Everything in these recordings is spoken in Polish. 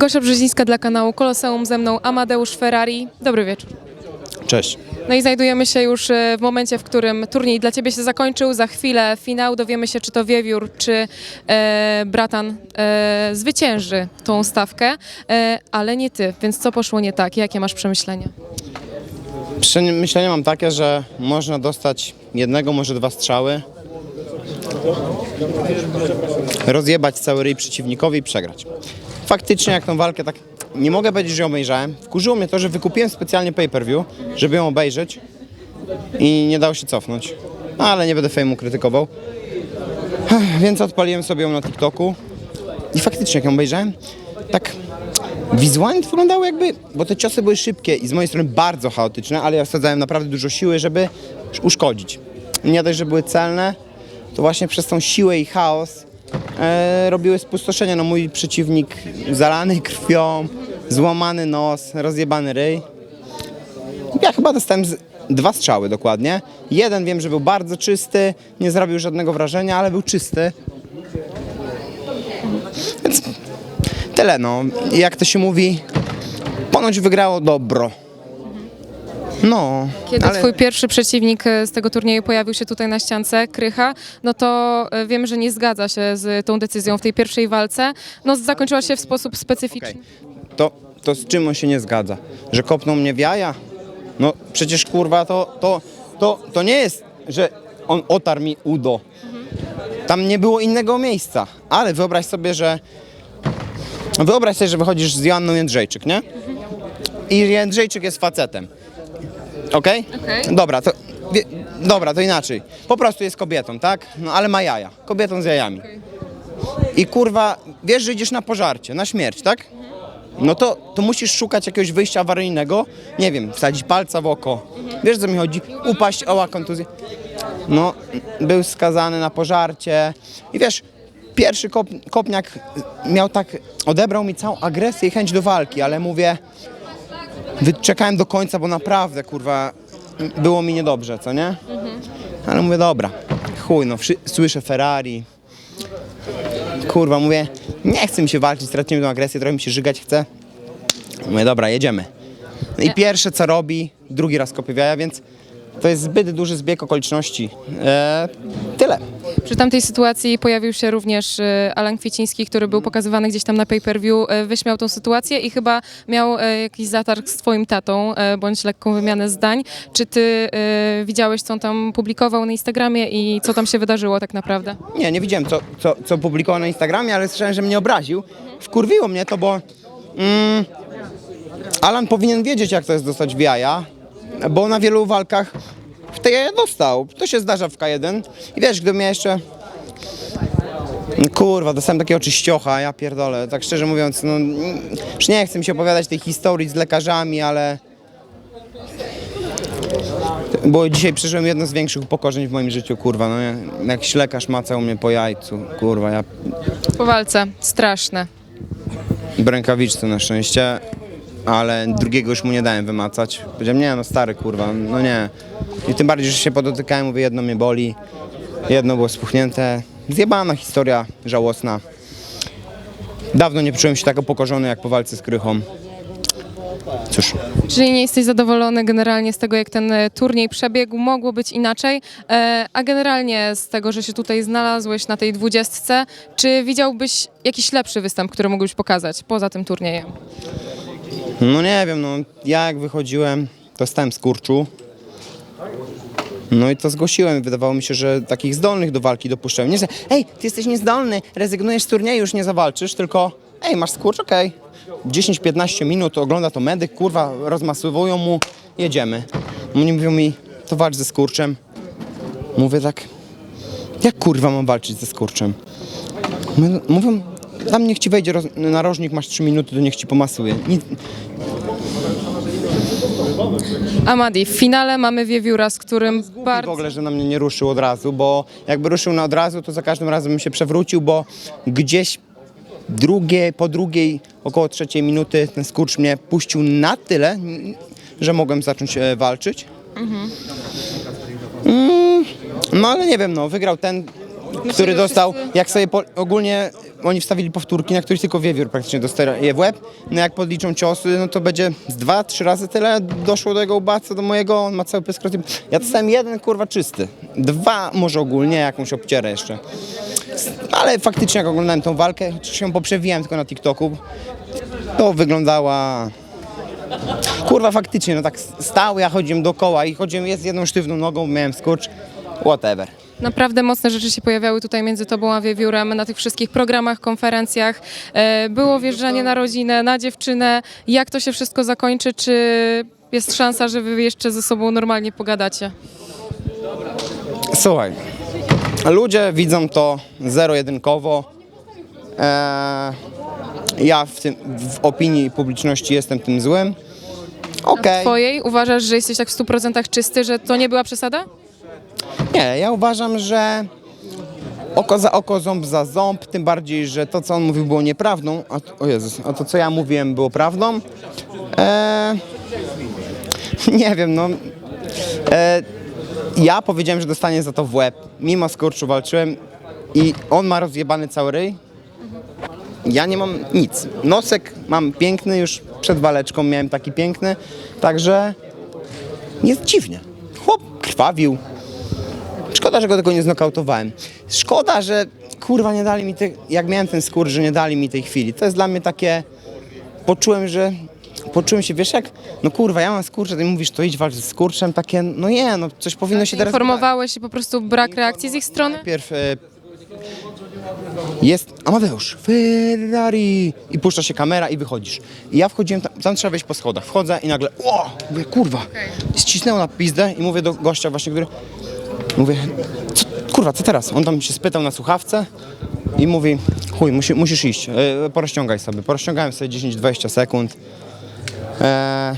Gosia Brzezińska dla kanału Koloseum, ze mną Amadeusz Ferrari. Dobry wieczór. Cześć. No i znajdujemy się już e, w momencie, w którym turniej dla Ciebie się zakończył. Za chwilę finał. Dowiemy się, czy to Wiewiór, czy e, Bratan e, zwycięży tą stawkę, e, ale nie Ty. Więc co poszło nie tak? Jakie masz przemyślenia? Przemyślenia mam takie, że można dostać jednego, może dwa strzały, rozjebać cały ryj przeciwnikowi i przegrać. Faktycznie jak tą walkę tak nie mogę powiedzieć, że ją obejrzałem. Wkurzyło mnie to, że wykupiłem specjalnie pay-per-view, żeby ją obejrzeć i nie dało się cofnąć. No, ale nie będę fejmu krytykował. Więc odpaliłem sobie ją na TikToku i faktycznie jak ją obejrzałem, tak Wizualnie to wyglądało jakby, bo te ciosy były szybkie i z mojej strony bardzo chaotyczne, ale ja wsadzałem naprawdę dużo siły, żeby uszkodzić. Nie dość, że były celne, to właśnie przez tą siłę i chaos e, robiły spustoszenie. No mój przeciwnik zalany krwią, złamany nos, rozjebany ryj. Ja chyba dostałem z, dwa strzały dokładnie. Jeden wiem, że był bardzo czysty, nie zrobił żadnego wrażenia, ale był czysty. Więc tyle no. Jak to się mówi, ponoć wygrało dobro. No, Kiedy ale Twój pierwszy przeciwnik e, z tego turnieju pojawił się tutaj na ściance, Krycha, no to e, wiem, że nie zgadza się z tą decyzją w tej pierwszej walce. No zakończyła się w sposób specyficzny. okej. to, to z czym on się nie zgadza? Że kopnął mnie w jaja? No przecież kurwa to, to, to, to nie jest, że on otarł mi udo. Tam nie było innego miejsca. Ale wyobraź sobie, że wyobraź sobie, że wychodzisz z Joanną Jędrzejczyk, nie? I Jędrzejczyk jest facetem. Okej? Okej. Dobra, to wie, dobra, to inaczej. Po prostu jest kobietą, tak? No ale ma jaja. Kobietą z jajami. I kurwa, wiesz, że idziesz na pożarcie, na śmierć, tak? No to, to musisz szukać jakiegoś wyjścia awaryjnego, nie wiem, wsadzić palca w oko. Wiesz, co mi chodzi? Upaść, oła, kontuzję. No, był skazany na pożarcie i wiesz, pierwszy kop, kopniak miał tak, odebrał mi całą agresję i chęć do walki, ale mówię, wyczekałem do końca, bo naprawdę, kurwa, było mi niedobrze, co nie? Ale mówię, dobra, chuj, no, wszy- słyszę Ferrari, kurwa, mówię, nie chce mi się walczyć, straciłem tę agresję, trochę mi się żygać chce. Mówię, dobra, jedziemy. No I pierwsze co robi, drugi raz kopie jaja, więc to jest zbyt duży zbieg okoliczności. E, tyle. Przy tamtej sytuacji pojawił się również e, Alan Kwieciński, który był pokazywany gdzieś tam na pay-per-view, e, wyśmiał tą sytuację i chyba miał e, jakiś zatarg z twoim tatą, e, bądź lekką wymianę zdań. Czy ty e, widziałeś, co on tam publikował na Instagramie i co tam się wydarzyło tak naprawdę? Nie, nie widziałem co, co, co publikował na Instagramie, ale słyszałem, że mnie obraził. Wkurwiło mnie to, bo mm, Alan powinien wiedzieć, jak to jest dostać w jaja, bo na wielu walkach w te jaja dostał. To się zdarza w K1. I wiesz, gdybym ja jeszcze... Kurwa, dostałem takiego czyściocha, ja pierdolę. Tak szczerze mówiąc, no już nie chcę mi się opowiadać tej historii z lekarzami, ale... Bo dzisiaj przeżyłem jedno z większych upokorzeń w moim życiu, kurwa, no nie? Jakiś lekarz macał mnie po jajcu, kurwa, ja Po walce. Straszne. w rękawiczce na szczęście, ale drugiego już mu nie dałem wymacać. Powiedziałem, nie no stary, kurwa, no nie. I tym bardziej, że się podotykałem, mówię, jedno mnie boli, jedno było spuchnięte. Zjebana historia, żałosna. Dawno nie czułem się tak upokorzony jak po walce z Krychą. Cóż, Czyli nie jesteś zadowolony generalnie z tego, jak ten e, turniej przebiegł, mogło być inaczej, e, a generalnie z tego, że się tutaj znalazłeś na tej dwudziestce, czy widziałbyś jakiś lepszy występ, który mógłbyś pokazać poza tym turniejem? No nie wiem, no ja jak wychodziłem, to stałem z kurczu. No i to zgłosiłem. Wydawało mi się, że takich zdolnych do walki dopuszczałem. Nie, że ej, ty jesteś niezdolny, rezygnujesz z turnieju, już nie zawalczysz, tylko ej, masz skurcz, okej. 10-15 minut ogląda to medyk, kurwa, rozmasowują mu, jedziemy. Oni mówią mi, to walcz ze skurczem. Mówię tak, jak kurwa mam walczyć ze skurczem? Mówią, tam niech ci wejdzie roz- narożnik, masz 3 minuty, to niech ci pomasuje. Nic, Amadi, w finale mamy Wiewióra, z którym w bardzo... ogóle, że na mnie nie ruszył od razu, bo jakby ruszył na od razu, to za każdym razem bym się przewrócił, bo gdzieś drugie, po drugiej, około trzeciej minuty ten skurcz mnie puścił na tyle, n- że mogłem zacząć e, walczyć. Mm, no ale nie wiem, no wygrał ten, który dostał, jak sobie po, ogólnie oni wstawili powtórki, na których tylko wiewiór praktycznie dostaje w łeb. No jak podliczą ciosy, no to będzie z dwa, trzy razy tyle doszło do jego łba, co do mojego, on ma cały pysk rozjeb- Ja dostałem jeden, kurwa, czysty. Dwa może ogólnie, jakąś obcierę jeszcze. Ale faktycznie jak oglądałem tą walkę, chociaż się poprzewijałem tylko na TikToku, to wyglądała... Kurwa, faktycznie, no tak stał, ja chodziłem dookoła i chodziłem jest jedną sztywną nogą, miałem skurcz, whatever. Naprawdę mocne rzeczy się pojawiały tutaj między tobą a Wiewiórem na tych wszystkich programach, konferencjach. E, Było wjeżdżanie na rodzinę, na dziewczynę. Jak to się wszystko zakończy? Czy jest szansa, że wy jeszcze ze sobą normalnie pogadacie? Słuchaj, ludzie widzą to zero-jedynkowo. Eee, ja w, tym, w opinii publiczności jestem tym złym. Okej. Twojej uważasz, że jesteś tak w 100% czysty, że to nie była przesada? Nie, ja uważam, że oko za oko, ząb za ząb, tym bardziej, że to, co on mówił, było nieprawdą, a to, o Jezus, a to, co ja mówiłem, było prawdą. Eee, nie wiem, no. Eee, ja powiedziałem, że dostanie za to w łeb. Mimo skurczu walczyłem i on ma rozjebany cały ryj. Ja nie mam nic. Nosek mam piękny, już przed waleczką miałem taki piękny, także jest dziwnie. Chłop krwawił. Szkoda, że go tego nie znokautowałem. Szkoda, że kurwa nie dali mi tej, jak miałem ten skór, że nie dali mi tej chwili. To jest dla mnie takie, poczułem, że, poczułem się, wiesz jak, no kurwa, ja mam skurcze, ty mówisz, to idź walcz ze skurczem, takie, no nie, no coś powinno się teraz... Informowałeś i po prostu brak reakcji z ich strony? Najpierw e, jest Amadeusz, Ferrari i puszcza się kamera i wychodzisz. I ja wchodziłem, tam, tam trzeba wejść po schodach. Wchodzę i nagle, o, mówię, kurwa. I ścisnęło na pizdę i mówię do gościa właśnie, który, mówię, co, kurwa, co teraz? On tam się spytał na słuchawce i mówi, chuj, musi, musisz iść, e, porozciągaj sobie. Porozciągałem sobie 10-20 sekund. E,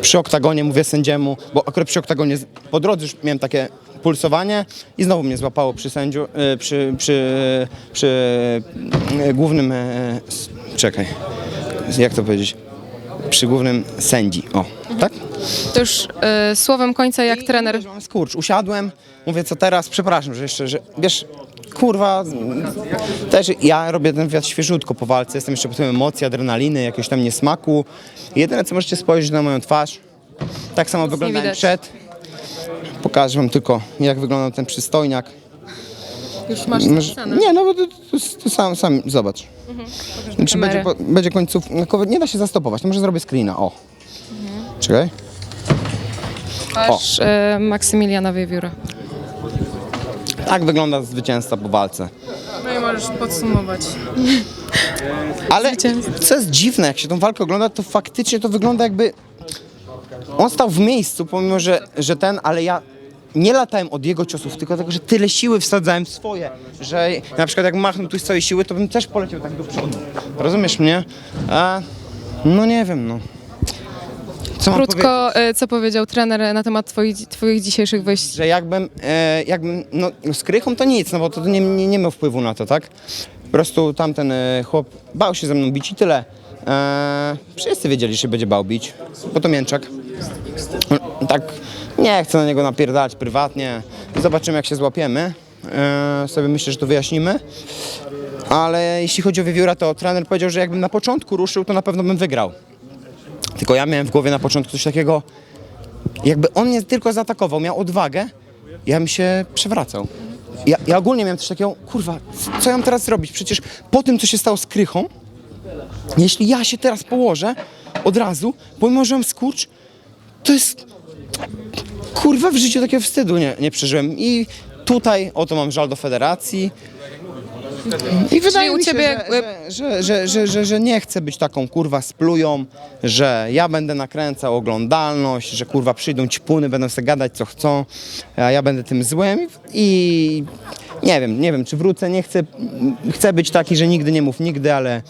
przy oktagonie mówię sędziemu, bo akurat przy oktagonie po drodze już miałem takie pulsowanie i znowu mnie złapało przy sędziu, e, przy, przy, przy e, głównym, czekaj, jak to powiedzieć, przy głównym sędzi, o, tak? To już e, słowem końca jak trener. mam skurcz, usiadłem, mówię co teraz, przepraszam, że jeszcze, że wiesz, kurwa, też ja robię ten wywiad świeżutko po walce, jestem jeszcze po tym emocji, adrenaliny, jakiegoś tam niesmaku. Jedyne co możecie spojrzeć na moją twarz, tak samo wyglądałem widać. przed. Pokażę wam tylko jak wyglądał ten przystojniak. Już masz Może- zapisane. Nie, no bo to, to, to sam, sam zobacz. Czy będzie, kamerę. po, będzie końców, no, nie da się zastopować, to może zrobię screena, o. Czekaj. Twarz e, Maksymiliana Wiewióra. Tak wygląda zwycięzca po walce. No i możesz podsumować. Ale co jest dziwne, jak się tą walkę ogląda, to faktycznie to wygląda jakby on stał w miejscu, pomimo że, że ten, ale ja nie latałem od jego ciosów, tylko dlatego, że tyle siły wsadzałem w swoje, że na przykład jak machnął tu z całej siły, to bym też poleciał tak do przodu. Rozumiesz mnie? A, no nie wiem, no. Co mam powiedzieć? Krótko, e, co powiedział trener na temat twoich, twoich dzisiejszych wyjść? że jakbym, e, jakbym no, z krychą to nic, no bo to nie, nie, nie miał wpływu na to, tak? Po prostu tamten e, chłop bał się ze mną bić i tyle. E, wszyscy wiedzieli, że się będzie bał bić, bo to mięczak. Tak, nie chcę na niego napierdalać prywatnie. Zobaczymy, jak się złapiemy. E, sobie myślę, że to wyjaśnimy. Ale jeśli chodzi o wiewióra, to trener powiedział, że jakbym na początku ruszył, to na pewno bym wygrał. Tylko ja miałem w głowie na początku coś takiego, jakby on mnie tylko zaatakował, miał odwagę, ja bym się przewracał. Ja, ja ogólnie miałem coś takiego, kurwa, co ja mam teraz zrobić? Przecież po tym, co się stało z Krychą, jeśli ja się teraz położę od razu, pomimo, że mam skurcz, to jest... Kurwa, w życiu takiego wstydu nie, nie przeżyłem. I tutaj oto mam żal do federacji. I wydaje u mi się, ciebie że, że, że, że, że, że nie chcę być taką kurwa splują, że ja będę nakręcał oglądalność, że kurwa przyjdą ćpuny, będą sobie gadać co chcą, a ja będę tym złym i nie wiem, nie wiem czy wrócę, nie chcę, chcę być taki, że nigdy nie mów nigdy, ale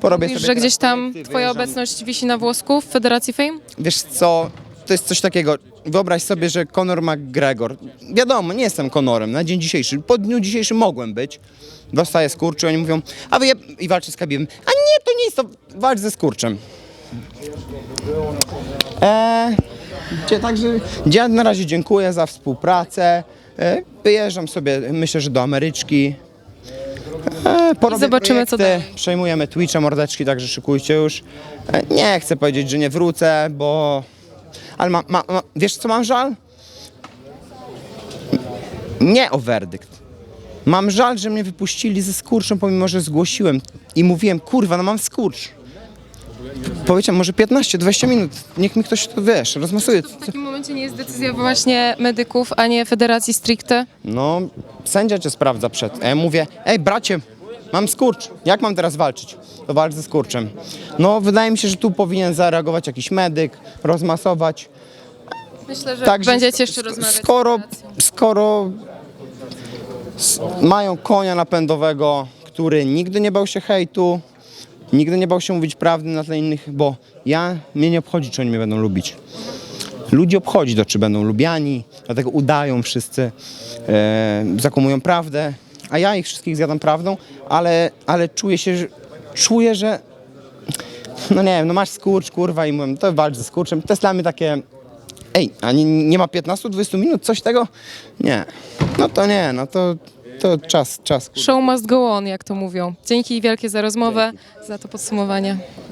porobię Mówisz, sobie że teraz gdzieś tam projekty, twoja wyjeżdżam. obecność wisi na włosku w Federacji Fame? Wiesz co, to jest coś takiego, wyobraź sobie, że Conor McGregor, wiadomo, nie jestem Conorem na dzień dzisiejszy, po dniu dzisiejszym mogłem być, dostaję skurczy, oni mówią, a wy i walczy z Khabibem, a nie, to nie jest to, walcz ze skurczem. Eee, także ja na razie dziękuję za współpracę, e, wyjeżdżam sobie, myślę, że do Ameryczki, E, porobię zobaczymy, co projekty, dalej. Przejmujemy Twitcha, mordeczki, także szykujcie już. E, nie chcę powiedzieć, że nie wrócę, bo... Ale ma, ma, ma, wiesz co mam żal? Nie o werdykt. Mam żal, że mnie wypuścili ze skurczem, pomimo że zgłosiłem i mówiłem, kurwa, no mam skurcz. Powiedziałem, może 15-20 minut, niech mi ktoś to, wiesz, rozmasuje. W takim momencie nie jest decyzja właśnie medyków, a nie federacji stricte? No, sędzia cię sprawdza przed. Ja mówię, ej bracie, mam skurcz, jak mam teraz walczyć? To walcz ze skurczem. No, wydaje mi się, że tu powinien zareagować jakiś medyk, rozmasować. Myślę, że Także będziecie jeszcze sk- rozmawiać. z Skoro, federacją. skoro s- mają konia napędowego, który nigdy nie bał się hejtu, nigdy nie bał się mówić prawdy na tle innych, bo ja, mnie nie obchodzi, czy oni mnie będą lubić. Ludzi obchodzi to, czy będą lubiani, dlatego udają wszyscy, e, zakumują prawdę, a ja ich wszystkich zjadam prawdą, ale, ale czuję się, że, czuję, że no nie wiem, no masz skurcz, kurwa i mówię, to walcz ze skurczem. To jest dla mnie takie, ej, a nie, nie ma 15-20 minut, coś tego? Nie, no to nie, no to, to czas, czas. Show must go on, jak to mówią. Dzięki wielkie za rozmowę, za to podsumowanie.